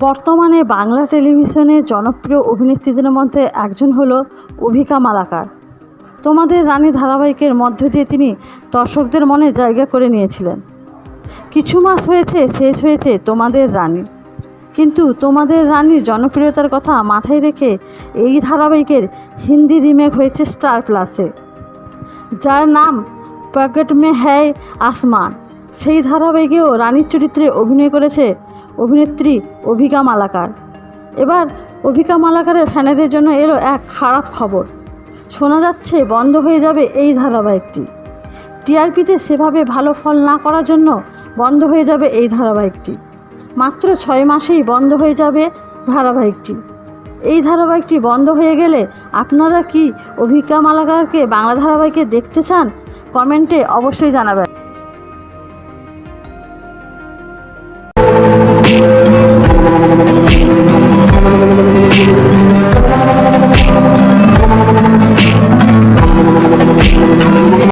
বর্তমানে বাংলা টেলিভিশনের জনপ্রিয় অভিনেত্রীদের মধ্যে একজন হল অভিকা মালাকার। তোমাদের রানী ধারাবাহিকের মধ্য দিয়ে তিনি দর্শকদের মনে জায়গা করে নিয়েছিলেন। কিছু মাস হয়েছে, শেষ হয়েছে তোমাদের রানী। কিন্তু তোমাদের রানীর জনপ্রিয়তার কথা মাথায় রেখে এই ধারাবাহিকের হিন্দি রিমেক হয়েছে স্টার প্লাসে। যার নাম পকেট মে হ্যায় আসমান। সেই ধারাবাহিকেও রানীর চরিত্রে অভিনয় করেছে অভিনেত্রী অভিকা মালাকার। এবার অভিকা মালাকারের ফ্যানেদের জন্য এলো এক খারাপ খবর। শোনা যাচ্ছে বন্ধ হয়ে যাবে এই ধারাবাহিকটি। টিআরপিতে সেভাবে ভালো ফল না করার জন্য বন্ধ হয়ে যাবে এই ধারাবাহিকটি। মাত্র ছয় মাসেই বন্ধ হয়ে যাবে ধারাবাহিকটি। এই ধারাবাহিকটি বন্ধ হয়ে গেলে আপনারা কি অভিকা মালাকারকে বাংলা ধারাবাহিকে দেখতে চান? কমেন্টে অবশ্যই জানাবেন।